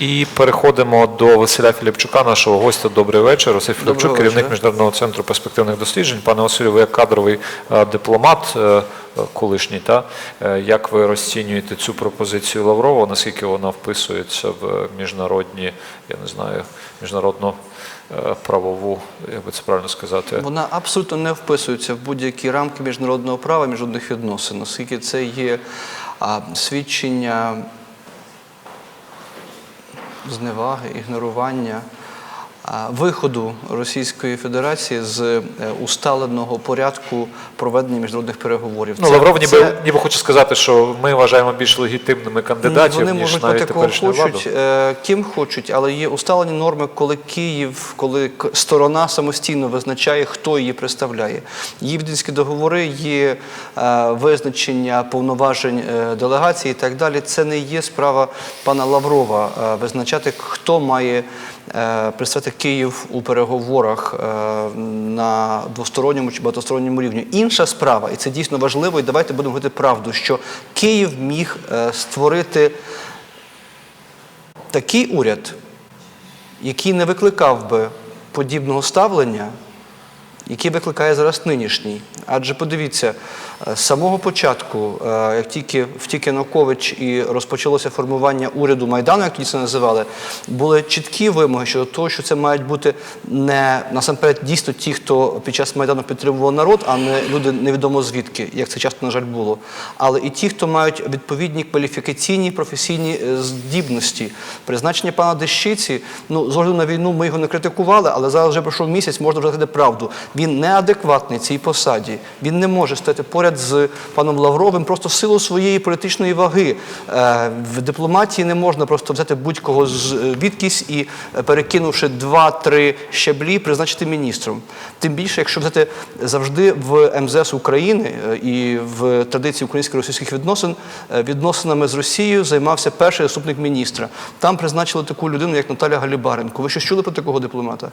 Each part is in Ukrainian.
І переходимо до Василя Філіпчука, нашого гостя. Добрий вечір. Василь Філіпчук, керівник. Міжнародного центру перспективних досліджень. Пане Василю, ви як кадровий е, дипломат е, колишній, та Е, як ви розцінюєте цю пропозицію Лаврова? Наскільки вона вписується в міжнародні, я не знаю, міжнародну правову, як би це правильно сказати? Вона абсолютно не вписується в будь-які рамки міжнародного права, міжнародних відносин, оскільки це є свідчення зневаги, ігнорування виходу Російської Федерації з е, усталеного порядку проведення міжнародних переговорів. Ну, Це- Лавров ніби, це- ніби хоче сказати, що ми вважаємо більш легітимними кандидатів, Вони ніж навіть теперішню владу. хочуть, е, ким хочуть, але є усталені норми, коли Київ, коли сторона самостійно визначає, хто її представляє. Є віденські договори, є е, визначення повноважень делегації і так далі. Це не є справа пана Лаврова визначати, хто має представити Київ у переговорах е, на двосторонньому чи багатосторонньому рівні. Інша справа, і це дійсно важливо, і давайте будемо говорити правду, що Київ міг е, створити такий уряд, який не викликав би подібного ставлення, який викликає зараз нинішній. Адже подивіться, е, з самого початку, е, як тільки втік Янукович і розпочалося формування уряду Майдану, як тоді це називали, були чіткі вимоги щодо того, що це мають бути не насамперед дійсно ті, хто під час Майдану підтримував народ, а не люди невідомо звідки, як це часто, на жаль, було. Але і ті, хто мають відповідні кваліфікаційні професійні е, здібності. Призначення пана Дещиці, ну, з огляду на війну ми його не критикували, але зараз вже пройшов місяць, можна вже правду. Він неадекватний цій посаді. Він не може стати поряд з паном Лавровим просто силу своєї політичної ваги. Е, В дипломатії не можна просто взяти будь-кого з е, і, е, перекинувши два-три щаблі, призначити міністром. Тим більше, якщо взяти завжди в МЗС України і в традиції українсько-російських відносин, відносинами з Росією займався перший заступник міністра. Там призначили таку людину, як Наталя Галібаренко. Ви щось чули про такого дипломата?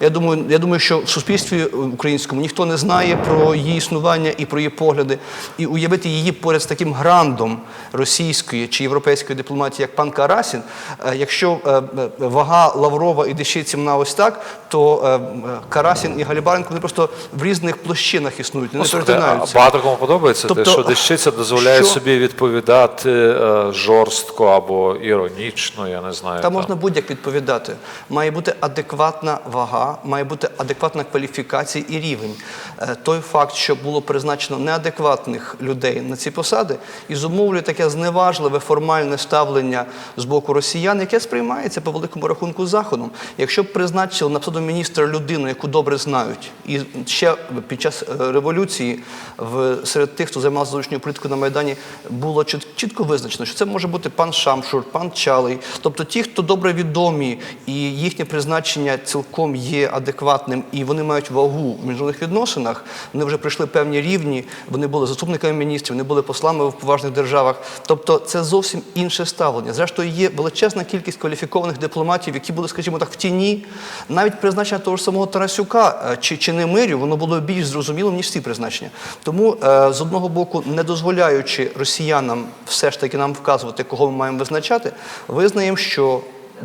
Я думаю, я думаю, що в суспільстві українському ніхто не знає про її існування і про її погляди. І уявити її поряд з таким грандом російської чи європейської дипломатії, як пан Карасін, е, якщо е, е, вага Лаврова і Дещиці вона ось так, то Карасін і Галібаренко вони просто в різних площинах існують, не Слухайте, перетинаються. багато кому подобається те, Тобто, що дещиця дозволяє що- собі відповідати жорстко або іронічно, я не знаю. Та можна будь-як відповідати. Має бути адекватна вага, має бути адекватна кваліфікація і рівень. Е, Той факт, що було призначено неадекватних людей на ці посади, і зумовлює таке зневажливе формальне ставлення з боку росіян, яке сприймається по великому рахунку заходом. Якщо б призначили на посаду міністра людину, яку добре знають, і ще під час е, революції в серед тих, хто займався зовнішньою політикою на майдані, було чітко визначено, що це може бути пан Шамшур, пан Чалий, тобто ті, хто добре відомі, і їхнє призначення цілком є адекватним, і вони мають вагу в міжнародних відносинах. Вони вже пройшли певні рівні, вони були заступниками міністрів, вони були послами в поважних державах. Тобто це зовсім інше ставлення. Зрештою, є величезна кількість кваліфікованих дипломатів, які були, скажімо так, в тіні. Навіть призначення того ж самого Тарасюка е, чи, чи Немирю, воно було більш зрозумілим, ніж ці призначення. Тому е, з одного боку, не дозволяючи росіянам все ж таки нам вказувати, кого ми маємо визначати, визнаємо, що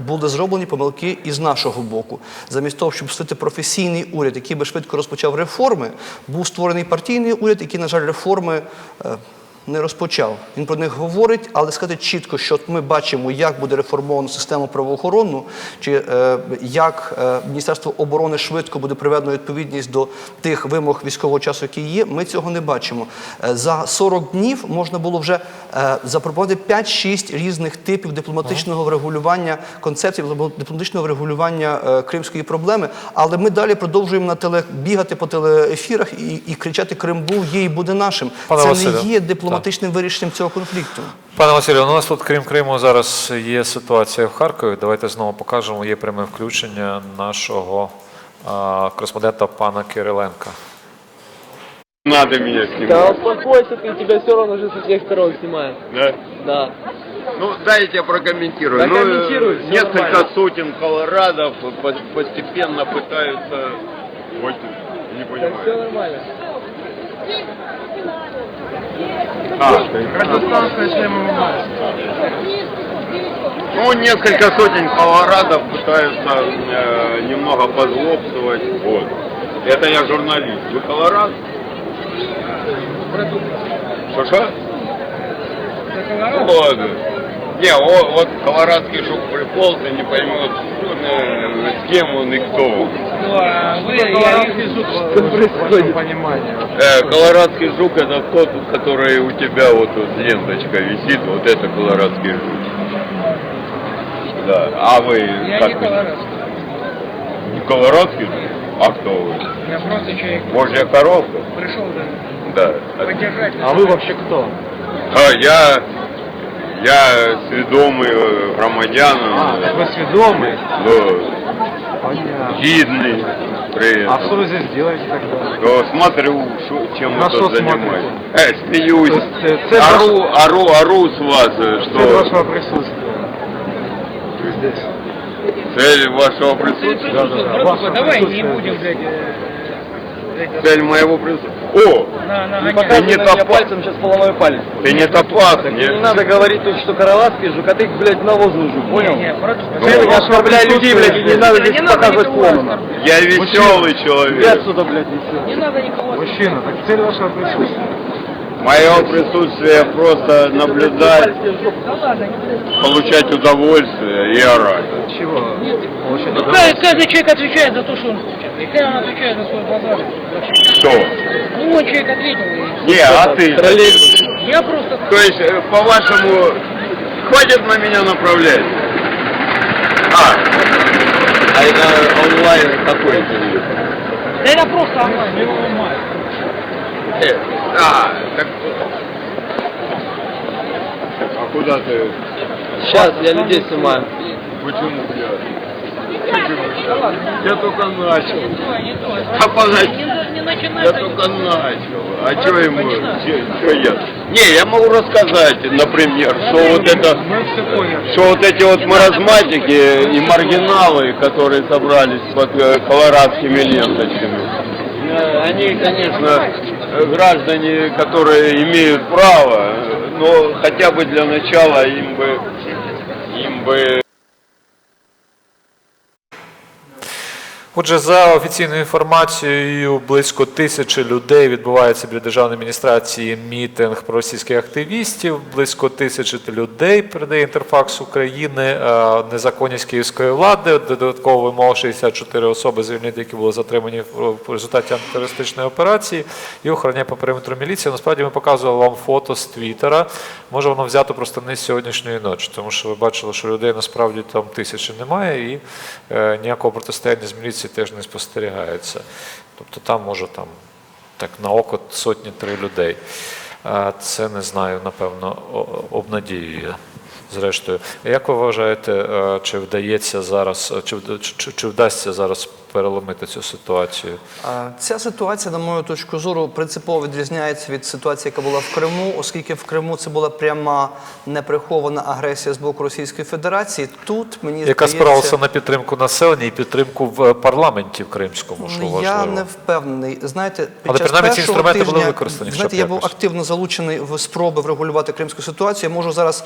були зроблені помилки і з нашого боку. Замість того, щоб створити професійний уряд, який би швидко розпочав реформи, був створений партійний уряд, який, на жаль, реформи е, не розпочав. Він про них говорить, але сказати чітко, що ми бачимо, як буде реформована система правоохоронну, чи е, як е, Міністерство оборони швидко буде приведено відповідність до тих вимог військового часу, які є. Ми цього не бачимо. Е, за 40 днів можна було вже е, запропонувати 5-6 різних типів дипломатичного врегулювання концепцій дипломатичного врегулювання е, кримської проблеми. Але ми далі продовжуємо на теле бігати по телеефірах і, і кричати Крим був, є і буде нашим. Пане Це Василю, не є дипломатичним вирішенням цього конфлікту. Пане Василю, у нас тут, крім Криму, зараз є ситуація в Харкові. Давайте знову покажемо. Є пряме включення нашого а, кореспондента пана Кириленка. Надо меня снимать. Да успокойся, ты тебя все равно же со всех сторон снимают. Да? Да. Ну, дайте я прокомментирую. Да ну, э, комментируй, всё несколько нормально. сотен колорадов по- постепенно пытаются... Ой, не Так понимаю. все нормально. Радиостанция Ну, несколько сотен колорадов пытаются э, немного позлобствовать. Вот. Это я журналист. Вы колорад? Что-что? Ну, ладно. Не, о- вот колорадский жук приполз и не поймет, э, с кем он и кто он. Ну, а вы, я происходит. Понимание. Э, колорадский жук это тот, который у тебя вот тут ленточка висит, вот это колорадский жук. Да. А вы Я как не колорадский. Не колорадский жук? А кто вы? Я просто человек Божья коровка? пришел да, Да. поддержать. А вы вообще кто? А, я, я свідомий громадянин, А, вы сведомый? ну, Понятно. гідний при А что вы здесь делаете тогда? То смотрю, шо- чем На вы тут что занимаетесь. Э, смеюсь. То есть, цель ору, ору, ору с вас, э, Цель что вашего присутствия. Здесь. цель вашего присутствия, Да, да, да. Братуха, Ваше давай не присутствие будем, блядь, цель моего присутствия. О, на, на, Не гонять. Ты не на меня топ- пальцем, сейчас поломаю палец. ты не топаз, Не надо говорить тут, что Каралаский жук, а ты, блядь, навозный жук, понял? Не, братуха, Ну, Цель вашего оскорбляй людей, блядь, и не надо Да здесь не надо показывать никого сломано. оскорблять. Я веселый Иди человек. отсюда, блядь, и все. Не надо никого. Мужчина, так цель вашего присутствия. Мое присутствие просто наблюдать, получать удовольствие и орать. Чего? Получать Ну, каждый, каждый человек отвечает за то, что он хочет. И каждый он отвечает за свой базар. Что? Ну, он человек ответил. Не, а ты? Я просто... То есть, э, по-вашему, хватит на меня направлять? А, а это онлайн какой интервью? Да это просто онлайн, его онлайн. Э, а, так... А куда ты? Сейчас, я людей снимаю. Почему я? Я только начал. Не то, не то. А начинай. Я только начал. А что ему? Что я? Не, я могу рассказать, например, что вот это, что вот эти вот маразматики и маргиналы, которые собрались под э, колорадскими ленточками, э, они, конечно, граждане, которые имеют право, э, но хотя бы для начала им бы, им бы Отже, за офіційною інформацією, близько тисячі людей відбувається біля державної адміністрації мітинг проросійських активістів. Близько тисячі людей передає інтерфакс України. Е, Незаконність київської влади. Додатково вимога 64 особи звільнити, які були затримані в результаті антитерористичної операції. І охороняє по периметру міліції. Насправді ми показували вам фото з Твіттера. Може, воно взято просто не з сьогоднішньої ночі, тому що ви бачили, що людей насправді там тисячі немає, і е, ніякого протистояння з міліцією теж не спостерігається. Тобто там може там так на око сотні-три людей. Е, Це не знаю, напевно, обнадіює. Зрештою, як ви вважаєте, е, чи вдається зараз, чи, чи, чи вдасться зараз переломити цю ситуацію? Ця ситуація, на мою точку зору, принципово відрізняється від ситуації, яка була в Криму, оскільки в Криму це була пряма неприхована агресія з боку Російської Федерації. Тут мені Яка здається, спиралася на підтримку населення і підтримку в парламенті в Кримському, що Ну, важливо? Я не впевнений. Знаєте, під Але час принаймні ці інструменти були використані Знаєте, я був активно залучений в спроби врегулювати кримську ситуацію. Я можу зараз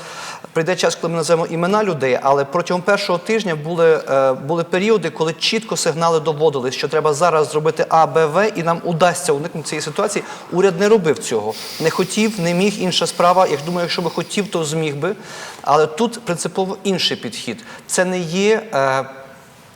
прийде час, коли ми називаємо імена людей, але протягом першого тижня були, е, були періоди, коли чітко сигнали доводились, що треба зараз зробити А, Б, В, і нам удасться уникнути цієї ситуації. Уряд не робив цього. Не хотів, не міг. Інша справа. Я думаю, якщо би хотів, то зміг би. Але тут принципово інший підхід. Це не є. Е,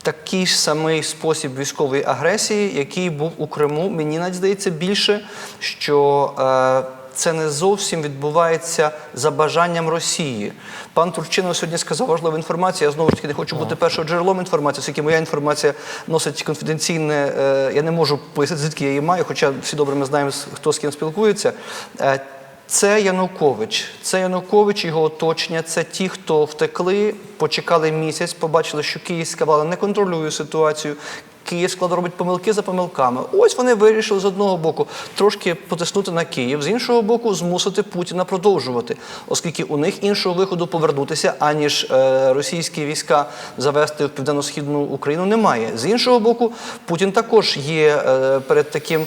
такий ж самий спосіб військової агресії, який був у Криму. Мені навіть здається більше, що е, це не зовсім відбувається за бажанням Росії. Пан Турчинов сьогодні сказав важливу інформацію. Я знову ж таки не хочу бути першим джерелом інформації, оскільки моя інформація носить конфіденційне. е, я не можу пояснити, звідки я її маю, хоча всі добре ми знаємо, хто з ким спілкується. Е, це Янукович, це Янукович, його оточення, це ті, хто втекли, почекали місяць, побачили, що київська влада не контролює ситуацію. Київська влада робить помилки за помилками. Ось вони вирішили з одного боку трошки потиснути на Київ, з іншого боку, змусити Путіна продовжувати, оскільки у них іншого виходу повернутися, аніж е, російські війська завести в південно-східну Україну немає. З іншого боку, Путін також є е, перед таким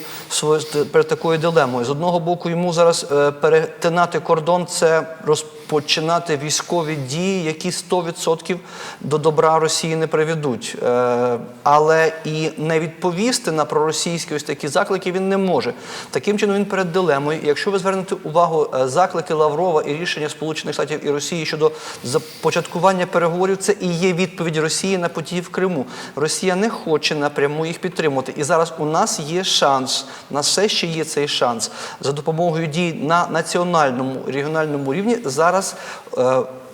перед такою дилемою. З одного боку, йому зараз е, перетинати кордон це роз починати військові дії, які 100% до добра Росії не приведуть. Е, але і не відповісти на проросійські ось такі заклики він не може. Таким чином він перед дилемою. Якщо ви звернете увагу, е, заклики Лаврова і рішення Сполучених Штатів і Росії щодо започаткування переговорів, це і є відповідь Росії на події в Криму. Росія не хоче напряму їх підтримувати. І зараз у нас є шанс, у нас все ще є цей шанс за допомогою дій на національному регіональному рівні зараз. Е,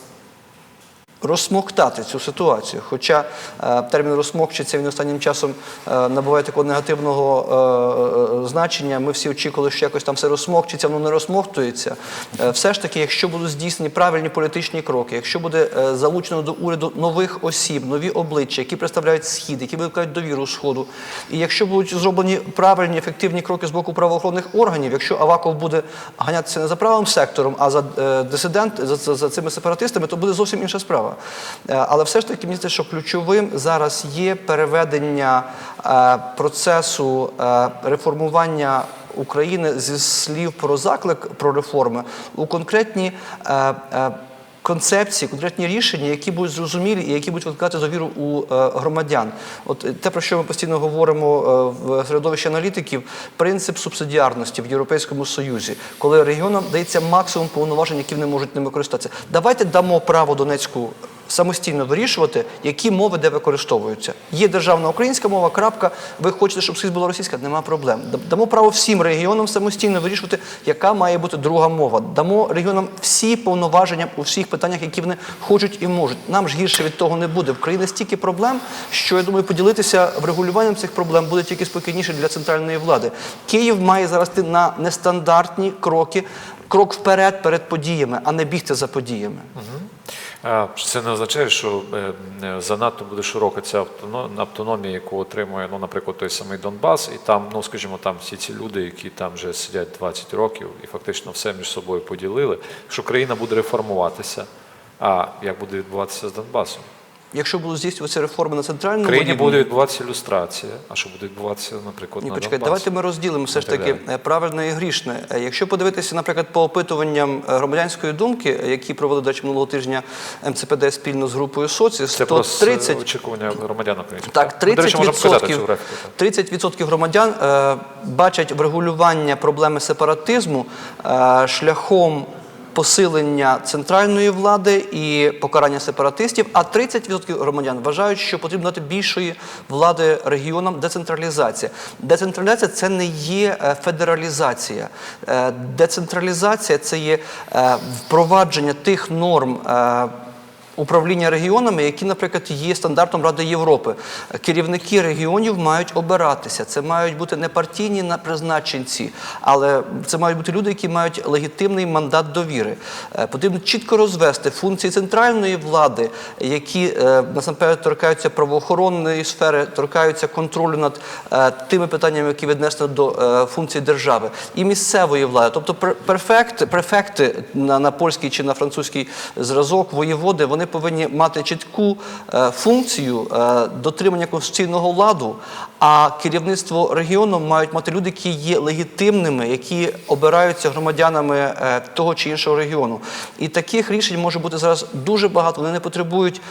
розсмоктати цю ситуацію. Хоча е, термін розсмокчиться він останнім часом е, набуває такого негативного е, значення. Ми всі очікували, що якось там все розсмокчиться, воно не розсмоктується. Все ж таки, якщо будуть здійснені правильні політичні кроки, якщо буде залучено до уряду нових осіб, нові обличчя, які представляють схід, які викликають довіру сходу, і якщо будуть зроблені правильні ефективні кроки з боку правоохоронних органів, якщо Аваков буде ганятися не за правим сектором, а за дисидент за, за, за цими сепаратистами, то буде зовсім інша справа. Е, Але все ж таки мені здається, що ключовим зараз є переведення е, процесу е, реформування. України зі слів про заклик про реформи у конкретні концепції, конкретні рішення, які будуть зрозумілі і які будуть викликати довіру у е, громадян. От е, те, про що ми постійно говоримо е, в середовищі аналітиків, принцип субсидіарності в Європейському Союзі, коли регіонам дається максимум повноважень, які вони можуть ними користатися. Давайте дамо право Донецьку. Самостійно вирішувати, які мови де використовуються. Є державна українська мова, крапка. Ви хочете, щоб скрізь була російська? Нема проблем. Дамо право всім регіонам самостійно вирішувати, яка має бути друга мова. Дамо регіонам всі повноваження у всіх питаннях, які вони хочуть і можуть. Нам ж гірше від того не буде. В країні стільки проблем, що я думаю, поділитися врегулюванням цих проблем буде тільки спокійніше для центральної влади. Київ має зараз на нестандартні кроки, крок вперед перед подіями, а не бігти за подіями. А, Це не означає, що е, е, занадто буде широка ця автоно- автономія, яку отримує, ну, наприклад, той самий Донбас, і там, ну скажімо, там всі ці люди, які там вже сидять 20 років і фактично все між собою поділили, що країна буде реформуватися. А як буде відбуватися з Донбасом? Якщо будуть здійснюватися реформи на центральному країні рівні, буде відбуватися ілюстрація. А що буде відбуватися, наприклад, Ні, на почекайте, давайте ми розділимо все ж таки е, правильне і грішне. Е, Якщо подивитися, наприклад, по опитуванням е, громадянської думки, які провели до речі, минулого тижня МЦПД спільно з групою Соціс, Це то 30, очікування громадян українських. так, Ми, до речі, 30%, цю графіку. так. 30% громадян е, бачать врегулювання проблеми сепаратизму е, шляхом посилення центральної влади і покарання сепаратистів, а 30% громадян вважають, що потрібно дати більшої влади регіонам децентралізація. Децентралізація це не є е, федералізація. Е, Децентралізація це є е, впровадження тих норм. Управління регіонами, які, наприклад, є стандартом Ради Європи. Керівники регіонів мають обиратися. Це мають бути не партійні на- призначенці, але це мають бути люди, які мають легітимний мандат довіри. Е, Потрібно чітко розвести функції центральної влади, які е, насамперед торкаються правоохоронної сфери, торкаються контролю над е, тими питаннями, які віднесені до функцій держави, і місцевої влади. Тобто пр- префекти, на, на польський чи на французький зразок, воєводи, вони повинні мати чітку е, функцію е, дотримання конституційного ладу, а керівництво регіону мають мати люди, які є легітимними, які обираються громадянами е, того чи іншого регіону. І таких рішень може бути зараз дуже багато. Вони не потребують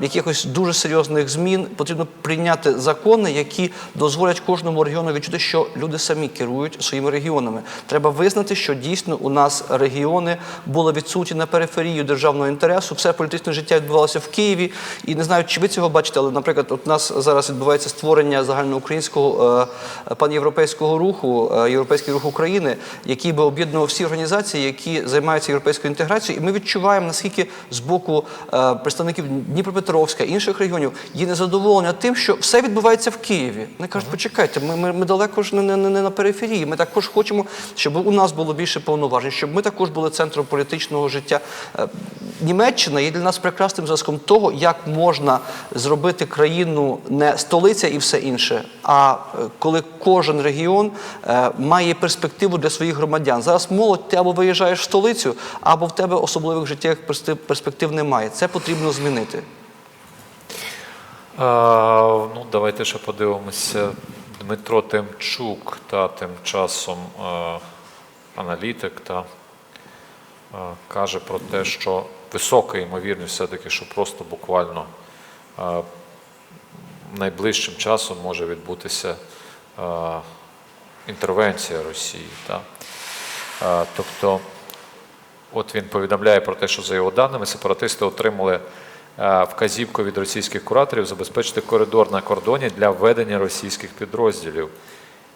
якихось дуже серйозних змін. Потрібно прийняти закони, які дозволять кожному регіону відчути, що люди самі керують своїми регіонами. Треба визнати, що дійсно у нас регіони були відсутні на периферію державного інтересу. Все політичне життя відбувалося в Києві. І не знаю, чи ви цього бачите, але, наприклад, от у нас зараз відбувається створення загальноукраїнського е, панєвропейського руху, е, Європейський рух України, який би об'єднував всі організації, які займаються європейською інтеграцією. І ми відчуваємо, наскільки з боку е, представників Дніпропетровська інших регіонів є незадоволення тим, що все відбувається в Києві. Вони кажуть, почекайте, ми, ми, ми далеко ж не, не, не на периферії. Ми також хочемо, щоб у нас було більше повноважень, щоб ми також були центром політичного життя. Е, Німеччина є для нас прекрасним зразком того, як можна зробити країну не столиця і все інше, а е, коли кожен регіон е, має перспективу для своїх громадян. Зараз молодь, ти або виїжджаєш в столицю, або в тебе особливих життєвих перспектив- немає. Це потрібно змінити. А, ну, давайте ще подивимося. Дмитро Темчук та тим часом е, аналітик та каже про те, що висока ймовірність все-таки, що просто буквально е, найближчим часом може відбутися е, інтервенція Росії. Е, Тобто, от він повідомляє про те, що за його даними сепаратисти отримали е, вказівку від російських кураторів забезпечити коридор на кордоні для введення російських підрозділів.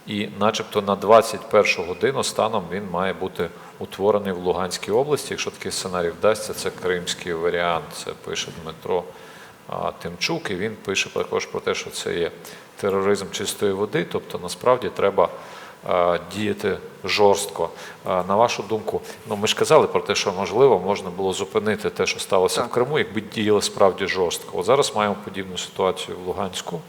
І начебто на 21 годину станом він має бути утворений в Луганській області. Якщо такий сценарій вдасться, це кримський варіант. Це пише Дмитро Тимчук. І він пише також про те, що це є тероризм чистої води. Тобто насправді треба діяти жорстко. На вашу думку, ну ми ж казали про те, що можливо можна було зупинити те, що сталося Так. в Криму, якби діяли справді жорстко. От зараз маємо подібну ситуацію в Луганську.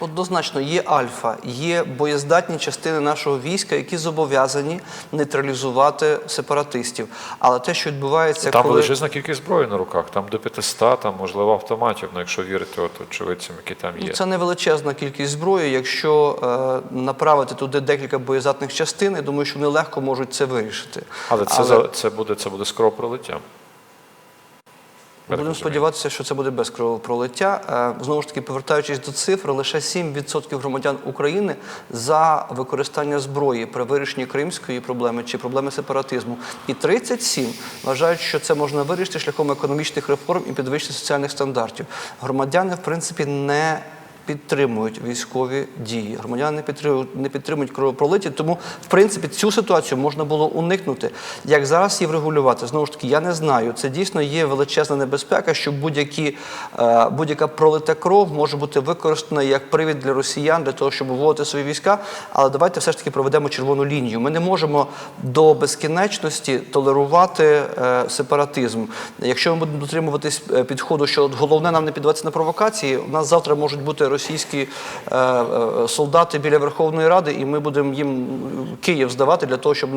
Однозначно, є альфа, є боєздатні частини нашого війська, які зобов'язані нейтралізувати сепаратистів. Але те, що відбувається, Там коли величезна кількість зброї на руках, там до 500, там, можливо, автоматів, ну, якщо вірити от очевидцям, які там є. Ну, Це невеличезна кількість зброї. Якщо е, направити туди декілька боєздатних частин, я думаю, що вони легко можуть це вирішити. Але це, за- це, буде, це буде скоро пролиття. Будемо сподіватися, що це буде без кровопролиття. Е, Знову ж таки, повертаючись до цифр, лише 7% громадян України за використання зброї при вирішенні кримської проблеми чи проблеми сепаратизму. І 37 вважають, що це можна вирішити шляхом економічних реформ і підвищення соціальних стандартів. Громадяни, в принципі, не підтримують військові дії. Громадяни не підтримують, не підтримують кровопролиття, тому в принципі цю ситуацію можна було уникнути. Як зараз її врегулювати? Знову ж таки, я не знаю. Це дійсно є величезна небезпека, що будь-які е, будь-яка пролита кров може бути використана як привід для росіян для того, щоб виводити свої війська. Але давайте все ж таки проведемо червону лінію. Ми не можемо до безкінечності толерувати е, сепаратизм. Якщо ми будемо дотримуватись е, підходу, що головне нам не піддаватися на провокації, у нас завтра можуть бути російські е, е, солдати біля Верховної Ради, і ми будемо їм Київ здавати для того, щоб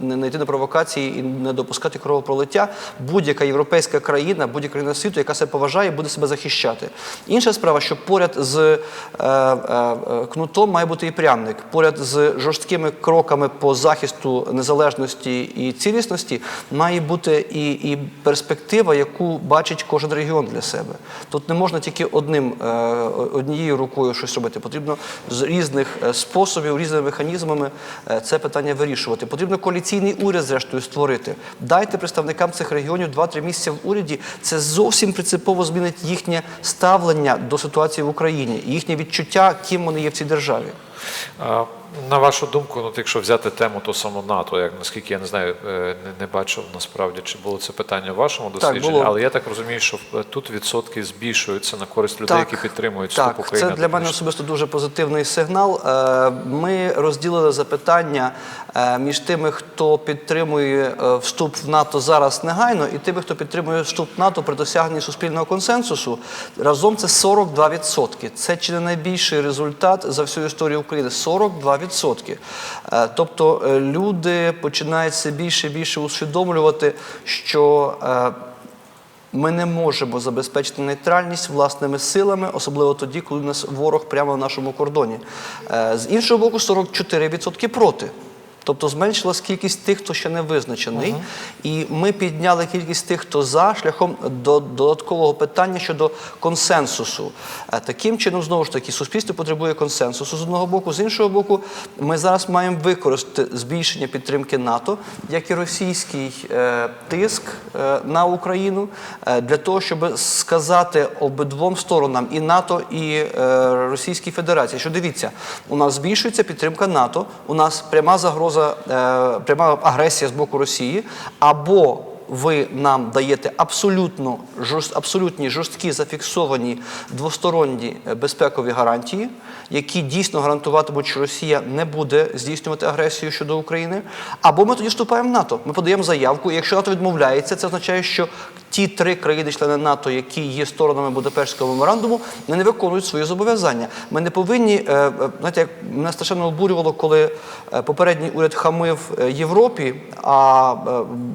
не йти на провокації і не допускати кровопролиття. Будь-яка європейська країна, будь-яка країна світу, яка себе поважає, буде себе захищати. Інша справа, що поряд з е, кнутом має бути і пряник. Поряд з жорсткими кроками по захисту незалежності і цілісності має бути і, і перспектива, яку бачить кожен регіон для себе. Тут не можна тільки одним е, однією рукою щось робити. Потрібно з різних е, способів, різними механізмами е, це питання вирішувати. Потрібно коаліційний уряд, зрештою, створити. Дайте представникам цих регіонів 2-3 місяці в уряді. Це зовсім принципово змінить їхнє ставлення до ситуації в Україні, їхнє відчуття, ким вони є в цій державі. На вашу думку, ну, якщо взяти тему то само НАТО, як наскільки я не знаю, е, не, не бачив насправді, чи було це питання в вашому дослідженні, було. але я так розумію, що е, тут відсотки збільшуються на користь людей, які підтримують вступ України. Це для мене особисто дуже позитивний сигнал. Е, Ми розділили запитання між тими, хто підтримує вступ в НАТО зараз негайно, і тими, хто підтримує вступ в НАТО при досягненні суспільного консенсусу. Разом це 42%. Це чи не найбільший результат за всю історію України. 42%. Е, Тобто е, люди починають все більше і більше усвідомлювати, що е, ми не можемо забезпечити нейтральність власними силами, особливо тоді, коли у нас ворог прямо на нашому кордоні. З іншого боку, 44% проти. Тобто зменшилась кількість тих, хто ще не визначений, і ми підняли кількість тих, хто за шляхом до додаткового питання щодо консенсусу. Е, Таким чином, знову ж таки, суспільство потребує консенсусу з одного боку, з іншого боку, ми зараз маємо використати збільшення підтримки НАТО, як і російський е, тиск е, на Україну е, для того, щоб сказати обидвом сторонам і НАТО, і е, Російській Федерації, що дивіться, у нас збільшується підтримка НАТО, у нас пряма загроза, е, пряма агресія з боку Росії, або ви нам даєте абсолютно жорст, абсолютні жорсткі зафіксовані двосторонні е, безпекові гарантії, які дійсно гарантуватимуть, що Росія не буде здійснювати агресію щодо України. Або ми тоді вступаємо в НАТО. Ми подаємо заявку. І якщо НАТО відмовляється, це означає, що ті три країни-члени НАТО, які є сторонами Будапештського меморандуму, вони не виконують свої зобов'язання. Ми не повинні, е, е, знаєте, як мене страшенно обурювало, коли попередній уряд хамив Європі, а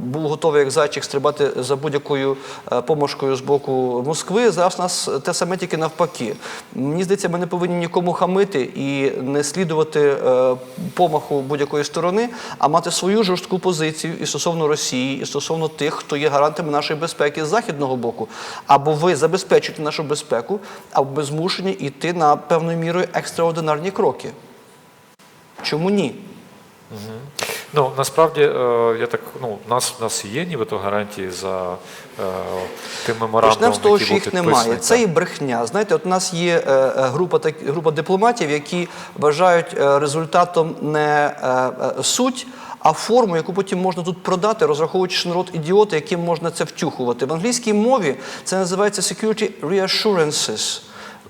був готовий як зайчик зайчик стрибати за будь-якою е, помошкою з боку Москви. Зараз нас те саме тільки навпаки. Мені здається, ми не повинні нікому хамити і не слідувати е, помаху будь-якої сторони, а мати свою жорстку позицію і стосовно Росії, і стосовно тих, хто є гарантами нашої безпеки з західного боку. Або ви забезпечуєте нашу безпеку, або змушені йти на певною мірою екстраординарні кроки. Чому ні? Ну насправді е, я так ну у нас у нас є нібито гарантії за е, тим меморандумом, Почнемо з того, що їх немає. Це і брехня. Знаєте, от у нас є е, група так, група дипломатів, які вважають е, результатом не е, суть. А форму, яку потім можна тут продати, розраховуючи що народ ідіоти, яким можна це втюхувати. В англійській мові це називається security reassurances.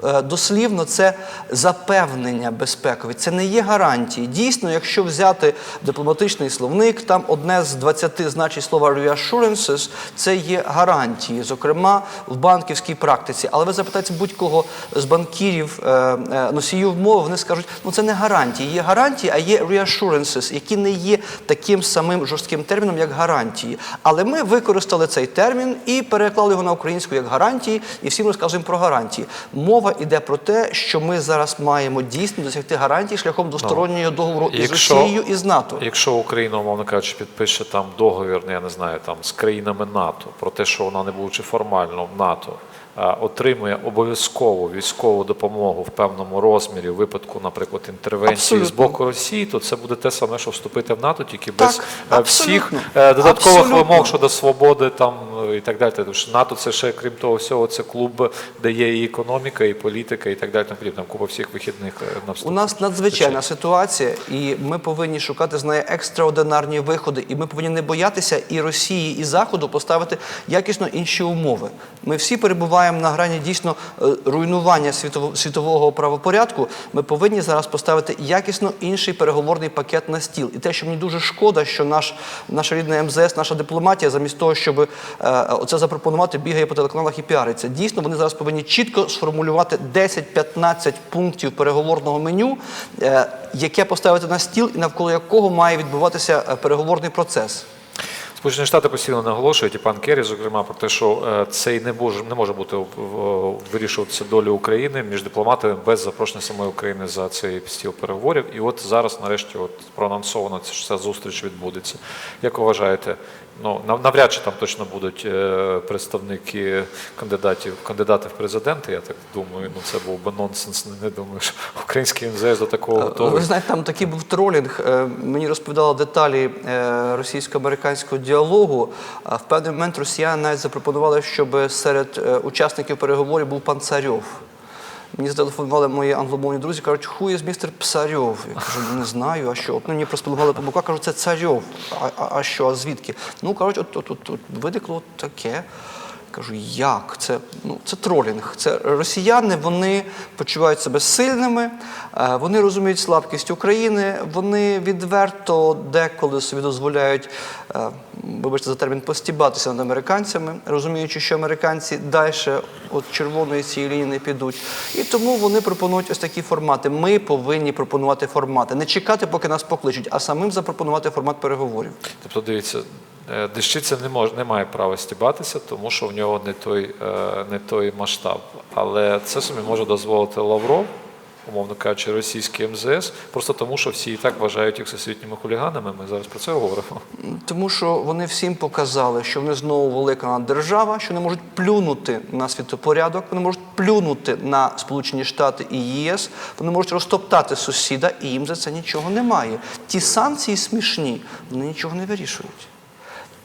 Е, Дослівно це запевнення безпекові, це не є гарантії. Дійсно, якщо взяти дипломатичний словник, там одне з 20 значить слова reassurances – це є гарантії, зокрема в банківській практиці. Але ви запитаєте будь-кого з банкірів, е, е, носіїв мови, вони скажуть, ну це не гарантії. Є гарантії, а є reassurances, які не є таким самим жорстким терміном, як гарантії. Але ми використали цей термін і переклали його на українську як гарантії, і всім розказуємо про гарантії. Мова йде про те, що ми зараз маємо дійсно досягти гарантій шляхом двостороннього договору із Якщо- Росією і з НАТО. Якщо Україна, умовно кажучи, підпише там договір, ну, я не знаю, там з країнами НАТО про те, що вона не будучи формально в НАТО, отримує обов'язкову військову допомогу в певному розмірі в випадку, наприклад, інтервенції з боку Росії, то це буде те саме, що вступити в НАТО, тільки Так, без е, всіх е, додаткових Абсолютно. вимог щодо свободи там е, і так далі. Тому що НАТО це ще крім того всього, це клуб, де є і економіка, і політика, і так далі. Там подібне. Там купа всіх вихідних на У нас надзвичайна ситуація, і ми повинні шукати з неї екстраординарні виходи. І ми повинні не боятися і Росії, і Заходу поставити якісно інші умови. Ми всі перебуваємо на грані дійсно е, руйнування світово- світового правопорядку. Ми повинні зараз поставити якісно інший переговорний пакет на стіл. І те, що мені дуже шкода, що наш наша рідна МЗС, наша дипломатія, замість того, щоб е, оце запропонувати, бігає по телеканалах і піариться. Дійсно, вони зараз повинні чітко сформулювати 10-15 пунктів переговорного меню, е, яке поставити на стіл і навколо якого має відбуватися переговорний процес. Сполучені Штати постійно наголошують, і пан Керрі, зокрема, про те, що е, це не може не може бути вирішуватися долі України між дипломатами без запрошення самої України за цей стіл переговорів. І от зараз, нарешті, от проанонсовано, що ця зустріч відбудеться. Як ви вважаєте? Ну нав- навряд чи там точно будуть е, представники кандидатів, кандидати в президенти. Я так думаю, ну це був би нонсенс. Не, думаю, що український МЗС до такого готовий. Ви знаєте, там такий був тролінг. Е, Мені розповідали деталі е, російсько-американського діалогу. В певний момент росіяни навіть запропонували, щоб серед е, учасників переговорів був пан Царьов. Мені зателефонували мої англомовні друзі, кажуть, ху є містер Псарьов. Я кажу, не знаю, а що? От мені проспілували по боках, кажуть, це Царьов. А, а, а що, а звідки? Ну, кажуть, от, от, от, от виникло таке. Кажу, як? Це, ну, це тролінг. Це росіяни, вони почувають себе сильними, е, вони розуміють слабкість України, вони відверто деколи собі дозволяють, е, вибачте за термін, постібатися над американцями, розуміючи, що американці далі от червоної цієї лінії не підуть. І тому вони пропонують ось такі формати. Ми повинні пропонувати формати, не чекати, поки нас покличуть, а самим запропонувати формат переговорів. Тобто, дивіться, Дещиця не може не має права стібатися, тому що в нього не той, е, не той масштаб. Але це собі може дозволити Лавров, умовно кажучи, російський МЗС, просто тому, що всі і так вважають їх всесвітніми хуліганами. Ми зараз про це говоримо. Тому що вони всім показали, що вони знову велика держава, що вони можуть плюнути на світопорядок, вони можуть плюнути на Сполучені Штати і ЄС, вони можуть розтоптати сусіда, і їм за це нічого немає. Ті санкції смішні, вони нічого не вирішують.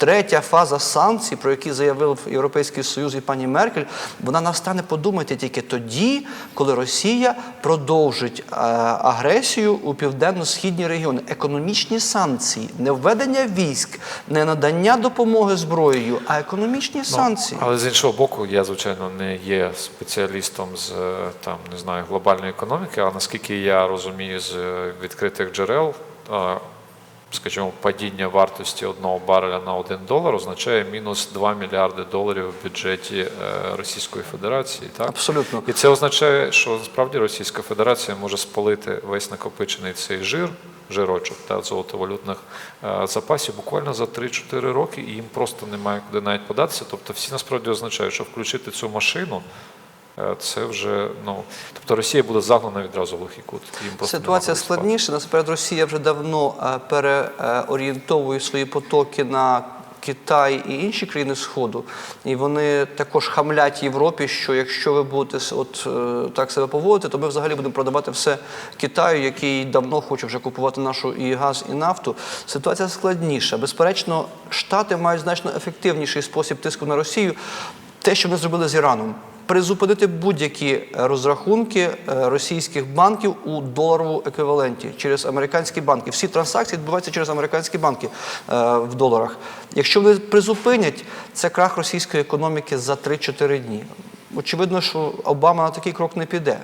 Третя фаза санкцій, про які заявив Європейський Союз і пані Меркель, вона настане подумати тільки тоді, коли Росія продовжить е, агресію у південно-східні регіони. Економічні санкції, не введення військ, не надання допомоги зброєю, а економічні санкції. Ну, Але з іншого боку, я звичайно не є спеціалістом з е, там не знаю глобальної економіки. А наскільки я розумію з е, відкритих джерел, скажімо, падіння вартості одного бареля на один долар означає мінус 2 мільярди доларів в бюджеті е, Російської Федерації. Так Абсолютно. і це означає, що насправді Російська Федерація може спалити весь накопичений цей жир жирочок та золотовалютних е, запасів буквально за 3-4 роки, і їм просто немає куди навіть податися. Тобто всі насправді означають, що включити цю машину. Е, Це вже ну тобто Росія буде загнана відразу в лихий кут. Їм просто Ситуація складніша. Насправді Росія вже давно е, переорієнтовує свої потоки на Китай і інші країни Сходу, і вони також хамлять Європі, що якщо ви будете от е, так себе поводити, то ми взагалі будемо продавати все Китаю, який давно хоче вже купувати нашу і газ, і нафту. Ситуація складніша. Безперечно, Штати мають значно ефективніший спосіб тиску на Росію. Те, що вони зробили з Іраном, призупинити будь-які е, розрахунки е, російських банків у доларовому еквіваленті через американські банки. Всі транзакції відбуваються через американські банки е, в доларах. Якщо вони призупинять, це крах російської економіки за 3-4 дні. Очевидно, що Обама на такий крок не піде.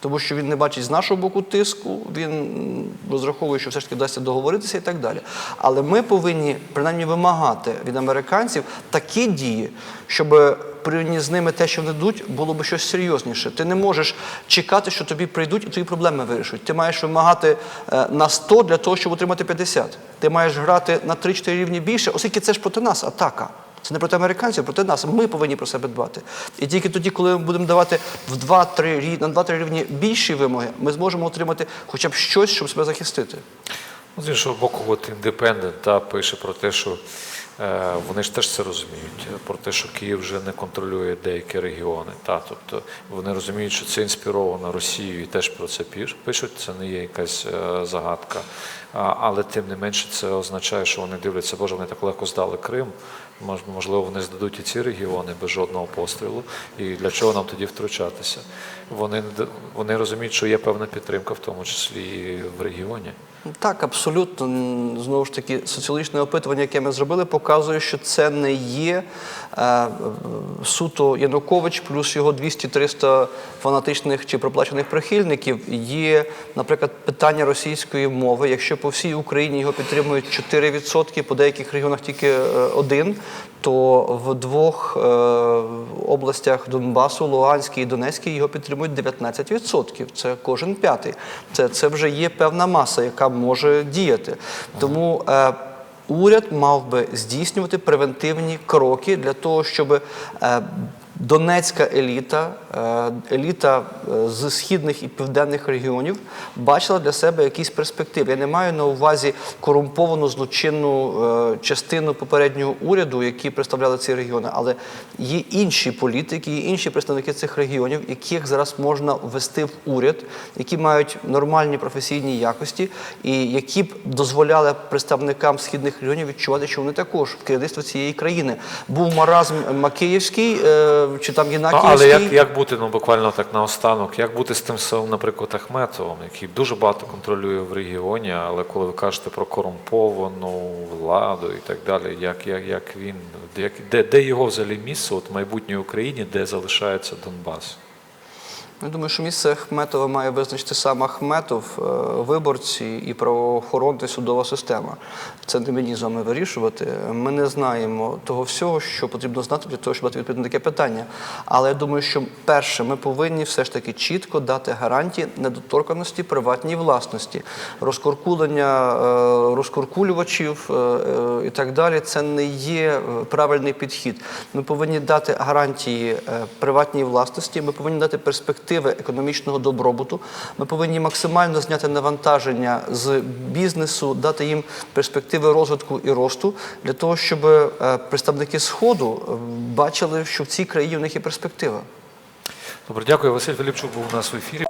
Тому що він не бачить з нашого боку тиску, він розраховує, що все ж таки вдасться договоритися і так далі. Але ми повинні принаймні вимагати від американців такі дії, щоб порівняно з ними те, що вони йдуть, було б щось серйозніше. Ти не можеш чекати, що тобі прийдуть і твої проблеми вирішують. Ти маєш вимагати е, на 100 для того, щоб отримати 50. Ти маєш грати на 3-4 рівні більше, оскільки це ж проти нас атака. Це не проти американців, а проти нас. Ми повинні про себе дбати. І тільки тоді, коли ми будемо давати в 2-3 рі- на 2-3 рівні більші вимоги, ми зможемо отримати хоча б щось, щоб себе захистити. Ну, З іншого боку, от індепендент пише про те, що вони ж теж це розуміють, е, про те, що Київ вже не контролює деякі регіони. Та, тобто вони розуміють, що це інспіровано Росією і теж про це пишуть. Це не є якась е, загадка. Але тим не менше це означає, що вони дивляться, боже, вони так легко здали Крим. Можливо, вони здадуть і ці регіони без жодного пострілу. І для чого нам тоді втручатися? Вони, вони розуміють, що є певна підтримка, в тому числі і в регіоні. Так, абсолютно. Знову ж таки, соціологічне опитування, яке ми зробили, показує, що це не є е, суто Янукович плюс його 200-300 фанатичних чи проплачених прихильників. Є, наприклад, питання російської мови. Якщо по всій Україні його підтримують 4%, по деяких регіонах тільки е, один, то в двох е, областях Донбасу, Луганській і Донецькій, його підтримують 19%. Це кожен п'ятий. Це, це вже є певна маса, яка може діяти. Тому е, уряд мав би здійснювати превентивні кроки для того, щоб Донецька еліта, е, еліта е, з східних і південних регіонів бачила для себе якісь перспективи. Я не маю на увазі корумповану злочинну е, частину попереднього уряду, які представляли ці регіони, але є інші політики, є інші представники цих регіонів, яких зараз можна ввести в уряд, які мають нормальні професійні якості, і які б дозволяли представникам східних регіонів відчувати, що вони також в керівництво цієї країни. Був маразм Макеївський е, чи там є Єнакіївський. але як, як бути, ну буквально так наостанок, як бути з тим самим, наприклад, Ахметовим, який дуже багато контролює в регіоні, але коли ви кажете про корумповану владу і так далі, як, як, як він, як, де, де його взагалі місце от в майбутній Україні, де залишається Донбас? Я думаю, що місце Ахметова має визначити сам Ахметов, е, виборці і правоохоронна судова система. Це не мені з вами вирішувати. Ми не знаємо того всього, що потрібно знати для того, щоб дати відповідь на таке питання. Але я думаю, що перше, ми повинні все ж таки чітко дати гарантії недоторканості приватній власності, розкуркулення е, розкуркулювачів е, і так далі. Це не є правильний підхід. Ми повинні дати гарантії приватній власності. Ми повинні дати перспективи економічного добробуту. Ми повинні максимально зняти навантаження з бізнесу, дати їм перспективи розвитку і росту для того, щоб е, представники сходу е, бачили, що в цій країні у них є перспектива. Добре, дякую. Василь Філіпчук був у нас в ефірі.